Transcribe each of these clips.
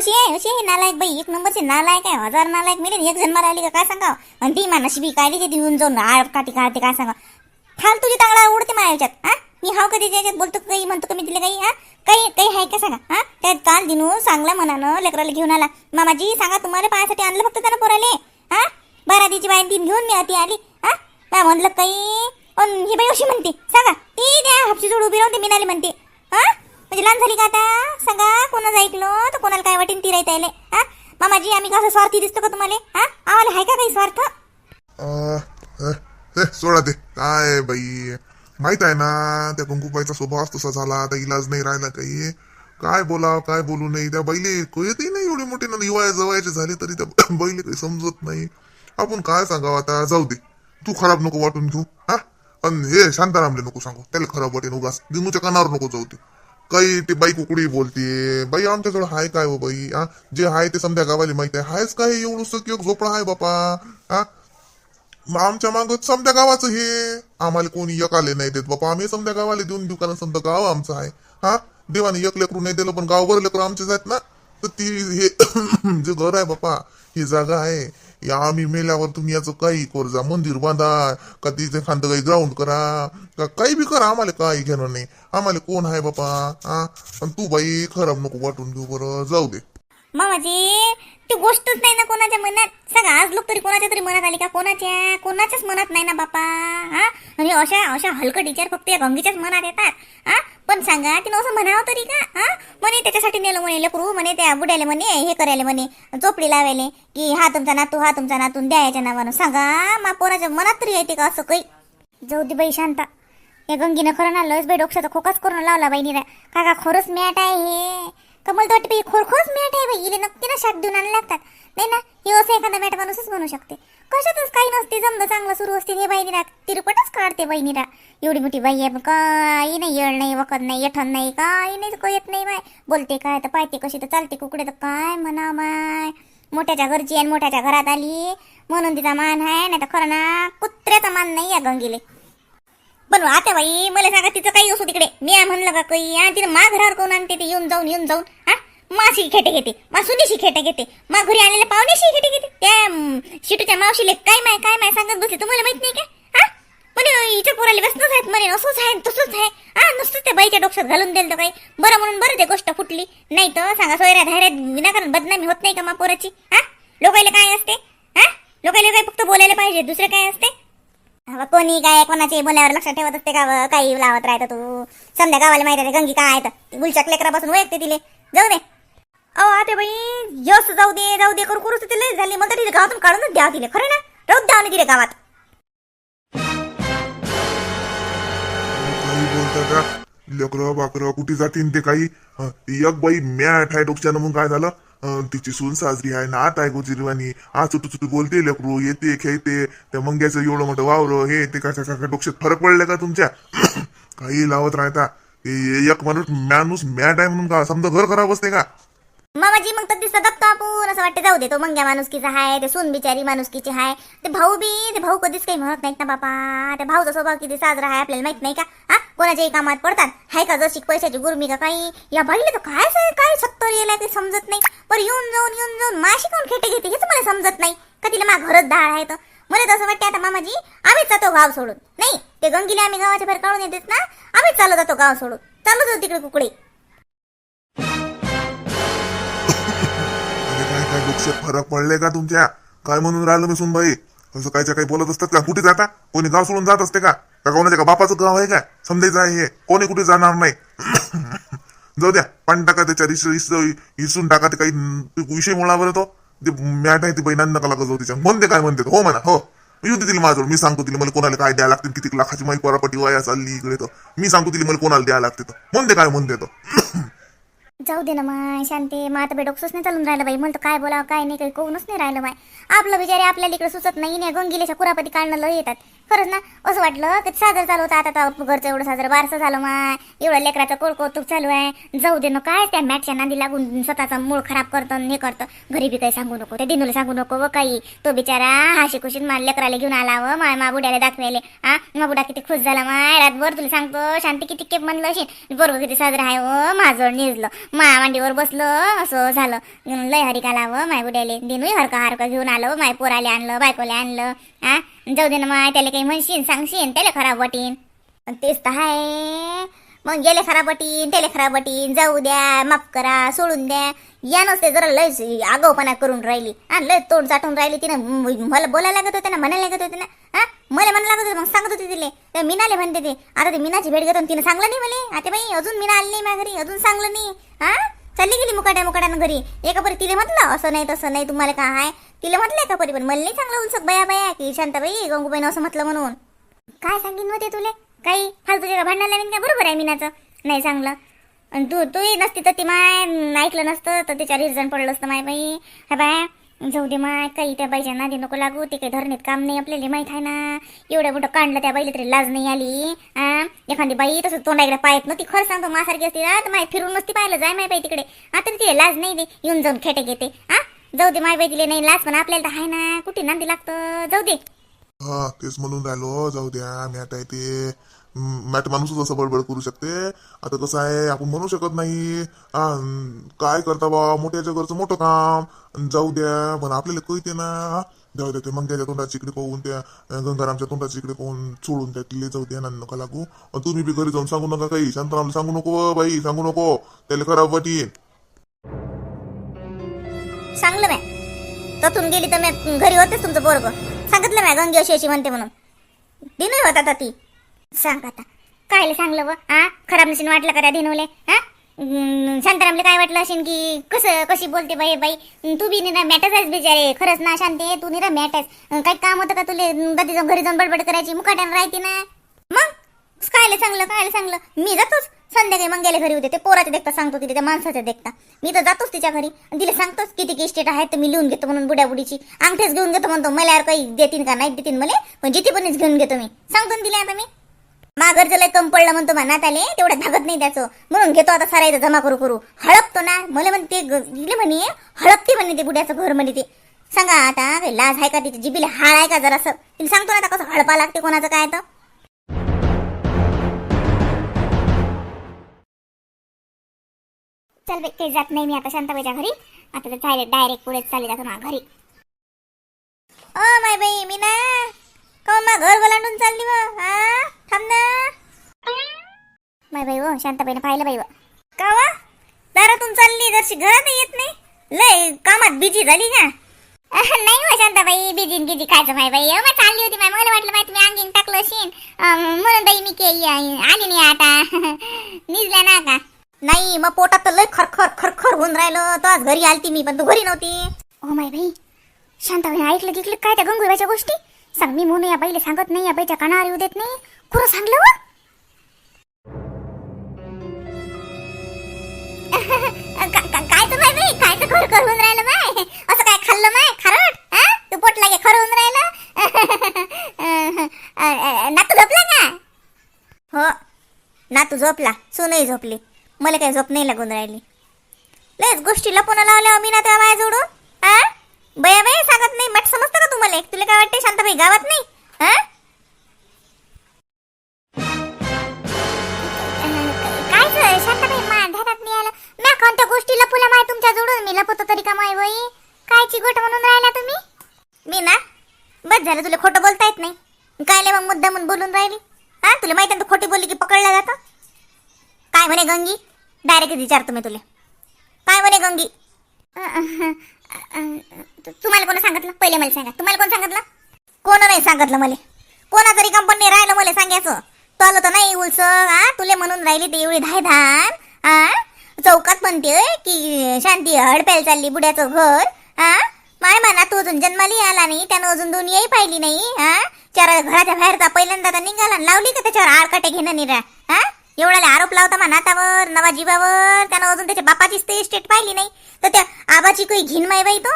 अशी आहे अशी आहे नालायक बाई. एक नंबरचे नालायक आहे हजार नालायक मिळेल एक जन्माला आली का काय सांगा आणि ती मा नशिबी काय दिली येऊन जाऊन? आळ काठी काढते काय सांगा तुझी तांगडा उडते माझ्या याच्यात हा? मी हाव कधी त्याच्यात? बोलतो काही? म्हणतो का मी तिला काही हा? काही काही आहे का सांगा हा? त्यात काल दिनू चांगला म्हणानं लेकराला घेऊन आला. मामाजी सांगा तुम्हाला पाहायसाठी आणलं फक्त त्यानं पोराले हा? बारातीची बाई तीन घेऊन मी अति आली हा? काय म्हणलं काही पण ही बाई अशी म्हणते सांगा ती त्या हापशी जोड उभी राहून ते मिनाली म्हणते म्हणजे लहान झाली का आता? सांगा कोणाच ऐकलं तर कोणाला काय वाटेल ती राहता हा? मामाजी आम्ही कसं स्वार्थी दिसतो का तुम्हाला? हा? आम्हाला आहे का काही स्वार्थ? हे सोडा ते. काय बाई? माहीत आहे ना त्या कुंकुबाईचा स्वभाव तसा झाला आता इलाज नाही राहिला काही. काय बोलाव काय बोलू नाही. त्या बैले कळतही नाही एवढे मोठे ना हिवाळ्या जवळचे झाले तरी त्या बैले काही समजत नाही. आपण काय सांगावं आता? जाऊ दे. तू खराब नको वाटून घेऊ. हा? आणि हे शांतारामले नको सांगू. त्याला खराब वाटेन उगाच. दिनूच्या कानावर नको जाऊ ते. काही ते बाई कुकडी बोलते बाई आमच्याजवळ हाय काय हो बाई? हा जे हाय ते समजा गावाला माहिती आहे. हायच काय एवढं की झोपडा आहे बापा? हा आमच्या माग समध्या गावाचं हे. आम्हाला कोणी एक आले नाही देत बापा. आम्ही समध्या गावाला देऊन देऊ कारण समजा गाव आमचं आहे हा? देवाने एक लेकरू नाही दिलं पण गावभर लेकरू आमचेच आहेत ना? तर ती हे जे घर आहे बापा ही जागा आहे. या आम्ही मेल्यावर तुम्ही याचं काही जा. मंदिर बांधा का तिथे खांद काही ग्राउंड करा. का काही बी कर आम्हाला काही घेणार नाही. आम्हाला कोण आहे बापा? हा तू बाई खराब नको वाटून घेऊ बरं. जाऊ दे. मामाजी ती गोष्टच नाही ना कोणाच्या मनात. सांगा आज लोक तरी कोणाच्या तरी मनात आली का? कोणाच्या? कोणाच्याच मनात नाही ना बापा. हा? आणि अशा अशा हलकट विचार फक्त या गंगीच्याच मनात येतात. हा? पण सांगा तिनं असं म्हणावं तरी का? हा? म्हणे त्याच्यासाठी नेलं म्हणे लेकरू. म्हणे त्या बुड्याले म्हणे हे करायला म्हणे चोपडी लावायले. की हा तुमचा नातू हा तुमचा नातून द्या याच्या नावानं. सांगा मा कोणाच्या मनात तरी येते का असं काही? जाऊ दे बाई शांता. या गंगीनं खरं ना लस बाई डोक्याचा खोकाच करून लावला बहिणीला काका खरंच मॅट आहे हे? कमल तर वाटते बाई खोरखोच मॅट आहे बाई. इले नक्की ना शाक देऊन आणायला लागतात. नाही ना? हे असं एखादा मॅट माणूसच म्हणू शकते. कशातच काही नसते. जमलं चांगलं सुरू असते हे बहिणीला तिरपटच काढते बहिणीला एवढी मोठी बाई आहे. पण काही नाही येळ नाही वखत नाही येठण नाही काही नाही काही येत नाही बाय बोलते काय तर पाहते कशी तर चालते कुकडे तर काय म्हणा माय. मोठ्याच्या घरची आणि मोठ्याच्या घरात आली. म्हणून तिचा मान आहे. नाही तर खरं ना कुत्र्याचा मान नाही या गंगीले. पण आता बाई मला सांगा तिचं काही असू तिकडे. मी म्हणलं का काही आणि तिने मा घरावर कोण आणते ते? येऊन जाऊन येऊन जाऊन हा? माशी खेटे घेते. मा सुनीशी खेटे घेते. मा घरी आलेल्या पाहुण्याशी खेटे घेते. त्या शिटूच्या मावशीले काय माय काय माय सांगत बसले? तुम्हाला माहीत नाही का? हा? म्हणे हिच्या पोराले व्यसनच आहेत. म्हणे असंच आहे तसंच आहे. हा नुसतं त्या बाईच्या डोक्यात घालून दिलं तर काही. बरं म्हणून बरं ते गोष्ट फुटली. नाही तर सांगा सोयऱ्या धायऱ्यात विनाकारण बदनामी होत नाही का मा पोराची? हा? लोकायला काय असते? हा? लोकायला काय फक्त बोलायला पाहिजे? दुसरं काय असते? कोणी काय कोणाचे बोलावर लक्षात ठेवत असते का काही लावत राहतं तू. समजा गावाला माहिती आहे गंगी काय आहे लेकरा गुलच्या लेकरापासून ओळखते तिले. जाऊ दे. अहो आते बाई यस जाऊ दे जाऊ दे करू करूच तिले झाली. मग तिथे गावातून काढूनच द्या तिले. खरं ना? राहू द्या तिले गावात. काही का? लेकरं बाकरं कुठे जातीन ते काही? हं, एक बाई मॅट आहे डोक्यानं मग काय झालं? अं, तिची सून साजरी आहे नात आहे गोजिरवानी आज चुटू चुटू बोलते लेकरू येते खेळते त्या मंग्याचं एवढं मोठं वावर हे ते काय काय डोक्यात फरक पडले का तुमच्या? काही लावत राहता. एक माणूस माणूस मॅट आहे म्हणून का समजा घर खराब असते का? मामाजी मग तर दिसत दबतो आपण असं वाटतं जाऊ दे तो मंग्या माणुसकीचा आहे ते सून बिचारी माणुसकीची आहे ते भाऊ बी ते भाऊ कधीच काही म्हणत नाहीत ना बापा त्या भाऊचा स्वभाव किती साजरा आहे आपल्याला माहीत नाही का? हा? कोणाच्याही कामात पडतात. हाय का जशी पैशाची गुरमी का काही? या भाईला तर काय काय सत्तर येला ते समजत नाही. पण येऊन जाऊन येऊन जाऊन माशी कोण खेटे घेते हेच मला समजत नाही. का तिला मा घरच धाड आहे तर? मला तसं वाटते वाटतं आता मामाजी आम्हीच जातो गाव सोडून. नाही ते गंगीला आम्ही गावाच्या बाहेर काढून येतेच ना? आम्हीच चालू जातो गाव सोडून. चालू जातो तिकडे कुकडे. काय फरक पडले का तुमच्या? काय म्हणून राहिलं मी सुनबाई? असं कायच्या काही बोलत असतात का? कुठे जाता? कोणी गाव सोडून जात असते का? का कोणाच्या का बापाचं गाव आहे का? समजायचं आहे हे. कोणी कुठे जाणार नाही? जाऊ द्या. पाणी टाका त्याच्या रिस रिस टाका. ते काही विषय मुळावर बरं तो ते मॅट आहे ती बहिणांना नका लागत जाऊ तिच्या. म्हणते काय म्हणते हो म्हणा. हो. येऊ दे तिला मी सांगतो तिला. मला कोणाला काय द्यायला लागतील किती लाखाची माहिती परापटी वाया चालली इकडे तर. मी सांगतो तिला मला कोणाला द्यायला लागते तर. म्हणते काय म्हणते तर जाऊ दे ना माय शांती. मग आता बेडोक्सच नाही चालून राहिलं बाई. म्हणतो काय बोलावं काय नाही काही कोणच नाही राहिलं माय आपलं बिचारे आपल्याला इकडे सुचत नाही नाही. गंगिलेच्या कुरापती काढणं लय येतात. खरंच ना असं वाटलं की साजरं चालू होतं. आता घरचं एवढं साजरं बारसं झालं माय. एवढं लेकराचं कोळ कौतुक चालू आहे. जाऊ दे ना काय त्या मॅटच्या नांदी लागून स्वतःचा मूळ खराब करतं हे करतं. घरी बी काही सांगू नको त्या दिनूला सांगू नको व काही. तो बिचारा हाशी खुशीत मला लेकराला घेऊन आला व माय मा बुड्याला दाखवायले हा मा बुडा किती खुश झाला माय. रातभर तुला सांगतो शांती किती केप म्हणलं अशी. बरोबर किती साजरं आहे व माझं निजलं. मा मांडीवर बसलं असं झालं. लय हरी काला व माय बुड्याले. दिनू हरका हरका घेऊन आलं माय पोराले आणलं बायकोले आणलं. हा जाऊ दे ना माय त्याला काही म्हणशीन सांगशीन त्याला खराब वाटीन. पण तेच तर आहे मग गेले खराब वाटीन त्याला खराब वाटीन. जाऊ द्या माफ करा सोडून द्या. या नसते जरा लय आगाऊपणा करून राहिली. हा लय तोंड चाटून राहिली तिनं. मला बोलायला लागत होते ना म्हणायला लागत होते ना. हा मला म्हणायला लागत होते मग सांगत होते तिले. तर मीनाले म्हणते ते आता ते मीनाची भेट घेतो. तिनं सांगलं नाही मला आता बाई अजून मीना आली नाही माझ्या घरी अजून सांगलं नाही. हा? चालली गेली मुकाट्या मुकाट्यानं घरी. एका परी तिला म्हटलं असं नाही तसं नाही तुम्हाला काय आहे तिला म्हटलं एका परी पण मला नाही चांगलं उलसक बया बया की शांताबाई गंगूबाईनं असं म्हटलं म्हणून. काय सांगीन होते तुले? काही फालतूच्या जगा भांडणाला नाही का? बरोबर आहे मीनाचं. नाही चांगलं. आणि तू तूही नसती तर ती माय ऐकलं नसतं तर त्याच्यावर रिझन पडलं असतं माय बाई. हा बाय जाऊ दे माय काही त्या बाईच्या नादी नको लागू ते काही धरणीत काम नाही आपल्याला माहीत आहे ना. एवढं मोठं काढलं त्या बाईला तरी लाज नाही आली आ? एखादी बाई तसं तोंडाकडे पाहत नव्हती खरं सांगतो मासारखी असती ना तर माय फिरून नसती पाहिलं जाय माय बाई तिकडे. आता तिला लाज नाही दे येऊन जाऊन खेटे घेते हा जाऊ दे माय बाई तिला नाही लाज पण आपल्याला तर आहे ना कुठे नांदी लागतं? जाऊ दे. हा तेच म्हणून राहिलो जाऊ द्या मी आता ते मॅट माणूसच असं बडबड करू शकते. आता कसं आहे आपण म्हणू शकत नाही काय करता बा मोठ्याच्या घरचं मोठं काम जाऊ द्या पण आपल्याला कळते ना जाऊ द्या ते मग त्याच्या तोंडाची इकडे पाहून त्या गंगारामच्या तोंडाची इकडे पाहून सोडून त्या तिले जाऊ द्या ना नका लागू. आणि तुम्ही बी घरी जाऊन सांगू नका काही. शांतरामला सांगू नको बाई सांगू नको. त्याला खराब वाटी सांगलं मॅ तथून गेली तर मी घरी होतेच तुमचं पोरग. सांगितलं मॅ गंगी अशी अशी म्हणते म्हणून. दिनू होता ती. सांग आता. कायले सांगलं व? हा खराब नशीन वाटलं का त्या दिनूले? हा शांतारामले काय वाटलं असेल की कसं कशी बोलते बाई बाई? तू बी निरा मॅटच आहेस बिचारे. खरंच ना शांते तू निरा मॅट आहेस. काही काम होतं का तुले? कधी जाऊन घरी जाऊन बडबड करायची मुकाट्यानं राहते ना? मग? कायले चांगलं कायले चांगलं मी जातोच. संध्याकाळी मग गेले घरी होते ते पोराचे देखता सांगतो तिथे त्या माणसाच्या देखता. मी तर जातोच तिच्या घरी. तिला सांगतोच किती की स्टेट आहे तर मी लिहून घेतो म्हणून बुड्या बुडीची अंगठेच घेऊन घेतो म्हणतो मला यार काही देतील का नाही देतील मला? पण जिथे पणच घेऊन घेतो मी. सांगतो तिला आता मी. माघरचं लय कम पडलं म्हणतो म्हणत आले तेवढं धागत नाही त्याचं. म्हणून घेतो आता सारायचं जमा करू करू. हळपतो ना मला म्हणते गेले म्हणे हळपते म्हणे ते बुड्याचं घर म्हणे ते. सांगा आता काही लाज आहे का तिची? जिबीला हाळ आहे का जरासं? तिला सांगतो ना आता कसं हळपा लागते कोणाचं काय तर. चल काही जात नाही मी आता शांताबाईच्या घरी. आता तर डायरेक्ट पुढे चालले जातो ना घरी. ओ माय बाई मी ना काऊन मा घर ओलांडून चालली व हा थांब ना. माय बाई शांताबाईने पाहिलं बाई का वा? दारातून चालली जरशी घरात येत नाही. लय कामात बिजी झाली का नाही हो शांताबाई बिजी बिजी खायचं माय बाई. अहो, मी चालली होती माय. मला वाटलं माहिती मी अंगीन टाकलं असेल. म्हणून बाई मी के आली नाही आता. निजल्या ना का नाही मग पोटात तर लय खरखर खरखर होऊन राहिलं. तर आज घरी आलती मी पण तू घरी नव्हती. ओ माय बाई शांताबाई ऐकलं गिकलं काय त्या गंगूबाईच्या गोष्टी? सांग मी म्हणून या बाईला सांगत नाही या बाईच्या कानावर येऊ देत नाही. खरं सांगलं काय तर माय बाई काय तर खर खर होऊन राहिलं माय. असं काय खाल्लं माय खारट? हा? तू पोट लागे खरं होऊन राहिलं? नातू झोपला का? हो नातू झोपला सुनही झोपली. मला काही झोप नाही लागून राहिली. लयच गोष्टी लपून लावल्या मी ना त्या माया जोडून हा बया बाई सांगत नाही मट समजतं का तुम्हाला तुला आता वाटते गावात नाही काय शांताबाई मा ध्यानात नाही आलं. म्या कोणत्या गोष्टी लपूला माय तुमच्या जोडून? मी लपवतो तरी का माय बाई कायची गोट म्हणून राहिला तुम्ही? मी ना बस झालं तुला खोटं बोलता येत नाही. काय मग मुद्दा म्हणून बोलून राहिली? हा? तुला माहिती आहे तू खोटी बोलली की पकडला जातं? काय म्हणे गंगी? डायरेक्ट विचारतो मी तुला. काय म्हणे गंगी? तुम्हाला कोण सांगितलं? पहिले मला सांगा. तुम्हाला कोण सांगितलं? कोण नाही सांगितलं मला? कोणा तरी कंपनी राहिलं मला सांगायचं. तल तर नाही उलस हा? तुले म्हणून राहिली ते एवढी धाय धान हा? चौकात म्हणते की शांती हडपेल चालली बुड्याचं घर हा? माय म्हणा तू अजून जन्माली आला नाही त्यानं अजून दुनियाही पाहिली नाही हा? चार घराच्या बाहेरचा पहिल्यांदा तर निघाला आणि लावली का त्याच्यावर आळकाटे घेणं निरा हा? एवढ्याला आरोप लावता मा नातावर नवा जीवावर त्यानं अजून त्याच्या बापाचीच ते स्टेट पाहिली नाही. तर त्या आबाची काही घिन माय बाई तो?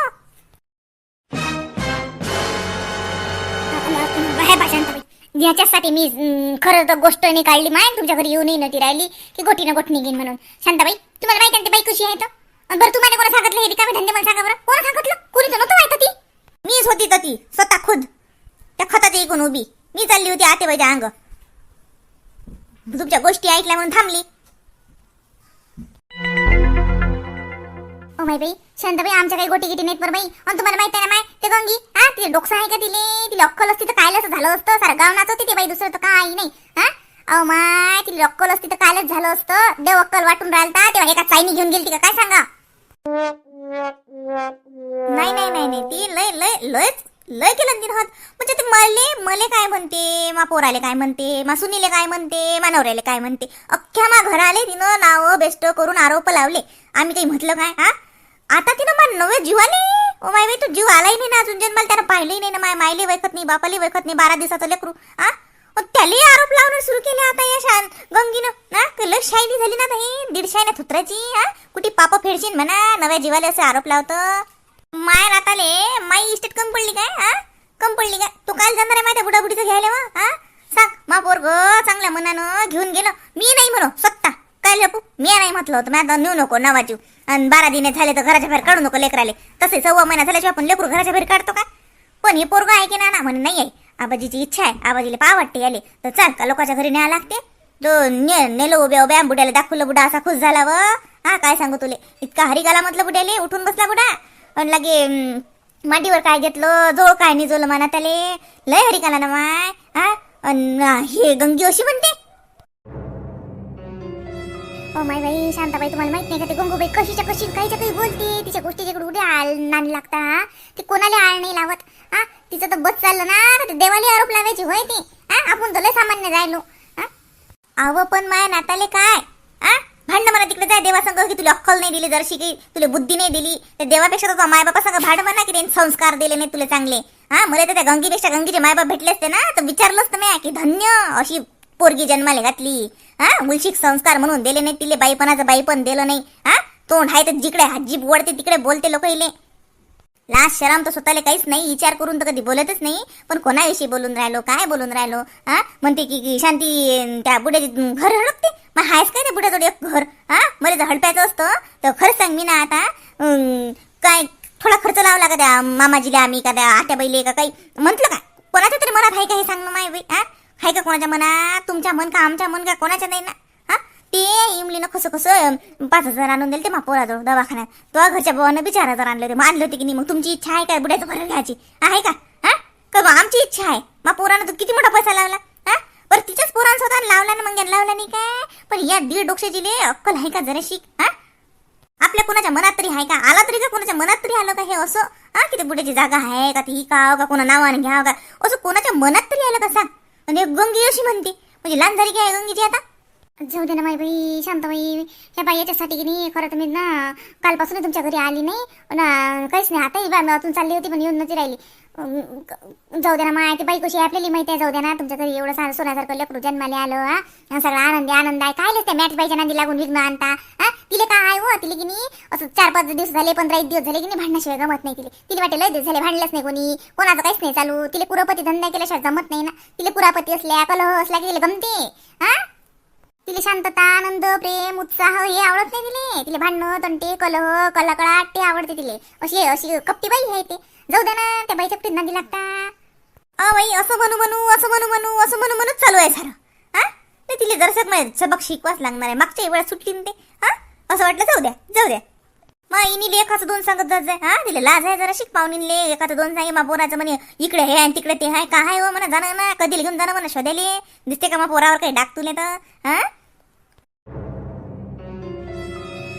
बाहेर भाषण याच्यासाठी मी खरं तर गोष्ट नाही काढली. माय तुमच्या घरी येऊनही नव्हती राहिली. की गोटीनं गोट निघेन म्हणून. शांताबाई तुम्हाला माहिती आहे बाई कशी आहे तर अन बरं तुम्हाला कोणा सांगितलं हे रिकामे धंदे मला सांगा बरं. कोणा सांगितलं? कोणी तर नव्हतं माहिती ती. मीच होती तर ती. स्वतः खुद. त्या खतात एकूण उभी. मी चालली होती आतेबाईच्या अंग. तुमच्या गोष्टी ऐकल्या म्हणून थांबली. ओ माय बाई शांताबाई आमच्या काही गोटी गिटी नाहीत बरं बाई. आणि तुम्हाला माहिती आहे ना माय ते गंगी हा तिला डोकसा आहे का तिले? तिला अक्कल असती तर कायलाच झालं असतं. सारं गाव होती ते बाई दुसरं तर काही नाही. हा? अहो माय तिला अक्कल असती तर कायलाच झालं असतं. देव अक्कल वाटून राहिलता तेव्हा एका चाईनी घेऊन गेली का? काय सांगा? नाही नाही नाही नाही ती लय लय लयच लय केलं दिन होत. म्हणजे ते मले मले काय म्हणते? मा पोराले काय म्हणते? मा सुनीले काय म्हणते? मा नवऱ्याले काय म्हणते? अख्ख्या मा घराले तिनं नाव बेस्ट करून आरोप लावले. आम्ही काही म्हटलं काय? हा? आता तिनं मा नवे जीवाले? ओ माय बाई तू जीव आलाही नाही ना अजून. जन्माला त्यानं पाहिलंही नाही ना माय. मायली वैखत नाही बापाली वैखत नाही बारा दिवसाचं लेकरू हा त्यालाही त्याले आरोप लावणं सुरू केले आता या शान गंगीनं ना का शायनी झाली ना ताई दीड शायना थुत्राची हा कुठे पाप फेडशीन म्हणा नव्या जीवाले असे आरोप लावतं. माय राताले माई इस्टेट कम पडली काय हा कम पडली काय? तू काल जाणार आहे माझ्या बुडाबुडीचं घ्यायला मग हा सांग. मा पोरग चांगल्या मनानं घेऊन गेलं. मी नाही म्हणू स्वतः. काय लपू? मी नाही म्हटलं होतं माझा नेऊ नको नावाची. आणि बारा दिने झाले तर घराच्या बाहेर काढू नको लेकराले. तसे सव्वा महिना झाल्याशिवाय आपण लेकरू घराच्या बाहेर काढतो का? पण हे पोरग आहे की ना ना म्हणे नाही आहे. आबाजीची इच्छा आहे आबाजीला पा वाटते याले. तर चाल का लोकांच्या घरी न्याय लागते? तो ने नेलो उभ्या उभ्या बुड्याला दाखवलं बुडा असा खुश झाला व. हा काय सांगू तुले? इतका हरी गाला म्हटलं बुड्याले उठून बसला बुडा. आणि लागे माटीवर काय घेतलं? जोळ काय निजवलं म्हणा त्याले. लय हरी गाला ना माय. हा? अन हे गंगी अशी म्हणते. ओ माय बाई शांताबाई तुम्हाला माहीत नाही का ते गंगूबाई कशीच्या कशी काहीच्या काही बोलते तिच्या गोष्टीच्या इकडे कुठे आळ नाणी लागता हा? ती कोणाला आळ नाही लावत हा? तिचं तर बस चाललं ना ते देवाली आरोप लावायची होय ती हा? आपण तुला लय सामान्य जायलो अव पण माया नाताले काय हा? भांड म्हणा तिकडे जाय देवा सांग की तुला अक्कल नाही दिली जरशी की तुला बुद्धी नाही दिली तर देवापेक्षा तुझा माय सांग भांड म्हणा की त्यांनी संस्कार दिले नाही तुला चांगले हा? मला तर त्या गंगीपेक्षा गंगीचे मायबाप भेटले असते ना तर विचारलं असतं मी की धन्य अशी पोरगी जन्माला घातली. हा? मुलशिक संस्कार म्हणून दिले नाही तिले बाईपणाचं बाईपण दिलं नाही. हा? तोंड आहे तर जिकडे हात जीभ वळते तिकडे बोलते लोक इले. लास्ट शरम तर स्वतःला काहीच नाही विचार करून तर कधी बोलतच नाही. पण कोणाविषयी बोलून राहिलो काय बोलून राहिलो? हा? म्हणते की शांती त्या बुड्याचे घर हडपते? मग हायच काय त्या बुड्याजवळ एक घर? हा? मला जर हडपायचं असतं तर खरंच सांग मी ना आता अं, काय थोडा खर्च लावला का त्या मामाजीला आम्ही का त्या आत्या बैले का काही? म्हटलं का कोणाच्या तरी मनात आहे का हे सांग ना माय हा? हाय का कोणाच्या मनात? तुमच्या मन का आमच्या मन का? कोणाच्या नाही ना? हा? ते इमलीनं कसं कसं पाच हजार आणून दिले ते मापोराजवळ दवाखान्यात. तो घरच्या भावानं बी चार हजार आणले होते. मग आणले होते की नाही? मग तुमची इच्छा आहे काय बुड्याचं भरून घ्यायची? आहे का? हा? का आमची इच्छा आहे. मग पोरानं तू किती मोठा पैसा लावला? हा? बरं तिच्याच पोरांसोबत लावला ना मग यांना लावला नाही काय? पण या दीड डोक्याची ले अक्कल आहे का जरा शिक हा? आपल्या कोणाच्या मनात तरी आहे का? आला तरी का कोणाच्या मनात तरी आलं का हे असं? हा? किती बुड्याची जागा आहे का? ती का हो का? कोणा नावाने घ्यावं हो का? असं कोणाच्या मनात तरी आलं का सांग? आणि एक गंगी अशी म्हणते. म्हणजे लहान झाली काय गंगीची आता. जाऊ दे ना माई बाई शांताबाई ह्या बाई याच्यासाठी की नाही खरं तर मी ना कालपासून तुमच्या घरी आली नाही. ना काहीच नाही. आता बा अजून चालली होती पण येऊन नव्हती राहिली. जाऊ दे ना माय ती बाई कशी आहे आपल्याला माहिती आहे जाऊ दे ना. तुमच्या घरी एवढं सारं सोन्यासारखं लेकरू जन्माले आलं हा? सगळा सगळं आनंदी आनंद आहे काय त्या मॅच बाईच्या नांदी लागून विघ्न आणता हा? तिले काय आहे हो? तिले की नाही असं चार पाच दिवस झाले पंधरा एक दिवस झाले की नाही भांडण्याशिवाय गमत नाही तिले. तिला वाटेल लय दिवस झाले भांडलंच नाही कोणी. कोणाचं काहीच नाही चालू. तिले कुरापती धंदा केल्याशिवाय जमत नाही ना. तिले कुरापती असल्या कलह असल्या की तिला गमते हा? तिला शांतता आनंद प्रेम उत्साह हे आवडत नाही तिले. तिले भांडणं तंटे कलह कलाकळाट ते आवडते तिले. अशी अशी कपटी बाई आहे ते. जाऊ दे ना त्या बाईच्या कुठे नांदी लागता? अ बाई असं म्हणू म्हणू असं म्हणू म्हणू असं म्हणू म्हणूच चालू आहे सारं. हा? ते तिला दर्शक म्हणजे सबक शिकवाच लागणार आहे. मागच्या वेळा सुटली ते हा? असं वाटलं जाऊ द्या जाऊ द्या. मग इनीले एखादं दोन सांगत जात जाय. हा? तिला लाज आहे जरा शिक पाहुणीले एखादं दोन सांगे मा पोराचं म्हणे इकडे हे आणि तिकडे ते आहे काय हो म्हणा जाणं ना कधी घेऊन जाणं म्हणा शोधायले. दिसते का मा पोरावर काही डाक तुले तर? हा?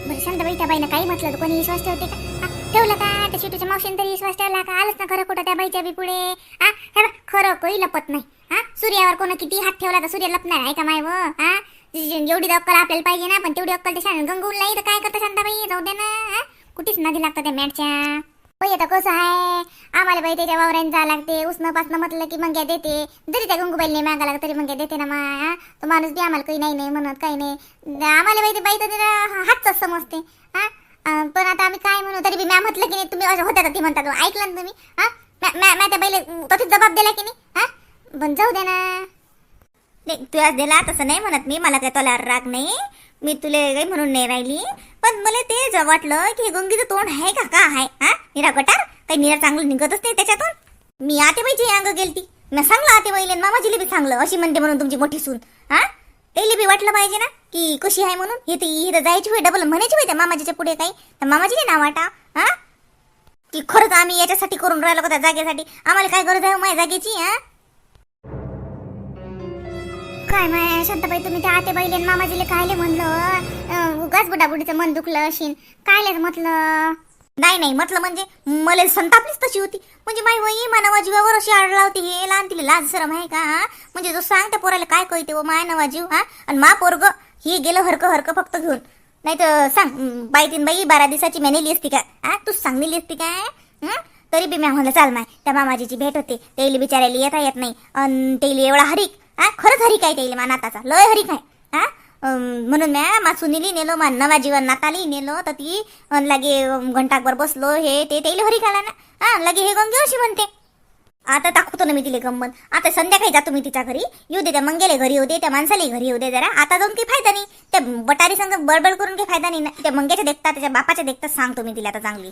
बरं शांताबाई त्या बाईनं काही म्हटलं तर कोणी विश्वास ठेवते का? ठेवला का? त्या शिटूच्या मावशीने तरी विश्वास ठेवला का? आलंच ना खरं खोटं त्या बाईच्या बी पुढे. हा हे बघ, खरं काही लपत नाही. हा? सूर्यावर कोण किती हात ठेवला तर सूर्य लपणार आहे का माय व? हा? जी- जेवढी अक्कल आपल्याला पाहिजे ना पण तेवढी अक्कल त्या शान गंगूला नाही तर काय करतं शांताबाई? जाऊ दे ना हा? कुठेच नादी लागतं त्या मॅटच्या. बाई आता कसं आहे? आम्हाला बाई त्याच्या वावरांनी जावं लागते. उसनं पासनं म्हटलं की मग देते. जरी त्या गंगूबाईने मागा लागत तरी मग देते ना मा हा? तो माणूस बी आम्हाला काही नाही नाही म्हणत काही नाही. आम्हाला बाई ते बाई तर तिला हातच समजते. हा? पण आता आम्ही काय म्हणू? तरी बी म्हटलं की नाही तुम्ही असं होत्या ती म्हणतात हो, ऐकलं ना तुम्ही? हा? मॅ- त्या पहिले तोच जबाब दिला की नाही? हा? पण जाऊ दे ना. नाही तुला दिला तसं नाही म्हणत मी मला काय तुला राग नाही. मी तुला काही म्हणून नाही राहिली. पण मला ते वाटलं की गंगीचं तोंड आहे का का आहे? हा? निरा गटार? काही निरा चांगलं निघतच नाही त्याच्यातून? मी आतेबाईची अंग गेलती. मी सांगलं आतेबाईले मामाजीला बी सांगलं अशी म्हणते म्हणून तुमची मोठी सून. हा? त्याला बी वाटलं पाहिजे ना? की कशी आहे म्हणून? हे तर इथं जायची होय डबल म्हणायची होय त्या मामाजीच्या पुढे काही. तर मामाजीने नाव वाटा हा? की खरंच आम्ही याच्यासाठी करून राहिलो का त्या जागेसाठी? आम्हाला काय गरज आहे हो माझ्या जागेची हा? काय माय शांताबाई तुम्ही त्या आते बाईले मामाजीले कायले म्हणलं? उगाच बुडाबुडीचं मन दुखलं अशीन. कायले म्हटलं? नाही नाही म्हटलं म्हणजे मला संतापलीच तशी होती. म्हणजे माई वही मानवा जीवावर अशी आडला होती हे लहान तिला लाज सरम आहे का म्हणजे जो सांग त्या पोराला काय कळते हो व माय नवा जीव हा? आणि मा पोरग ही गेलं हरकं हरकं फक्त घेऊन. नाही तर सांग बाई तीन बाई बारा दिवसाची मेनेली असती का? हा? तू सांगलेली असती काय तरी बी मी म्हणलं चाल माय त्या मामाजीची भेट होते. तेली बिचारायला येता येत नाही. अन तेली एवढा हरिक हा? खरंच हरिक आहे तेली मानाताचा लय हरिक आहे हा? म्हणून म्या मा सुनीली नेलो मा नवा जीवन नाताली नेलो तर ती अन लागे बसलो हे ते तेल हरी खाला ना. हा लगे हे गंगे अशी म्हणते. आता दाखवतो ना मी तिला गंमत. आता संध्याकाळी जातो मी तिच्या घरी. येऊ दे त्या मंगेले घरी येऊ दे त्या माणसाला घरी येऊ दे जरा. आता जाऊन काही फायदा नाही. त्या बटारी संग बडबड करून काही फायदा नाही ना. त्या मंग्याच्या देखता त्याच्या बापाच्या देखता सांगतो मी तिला आता चांगली.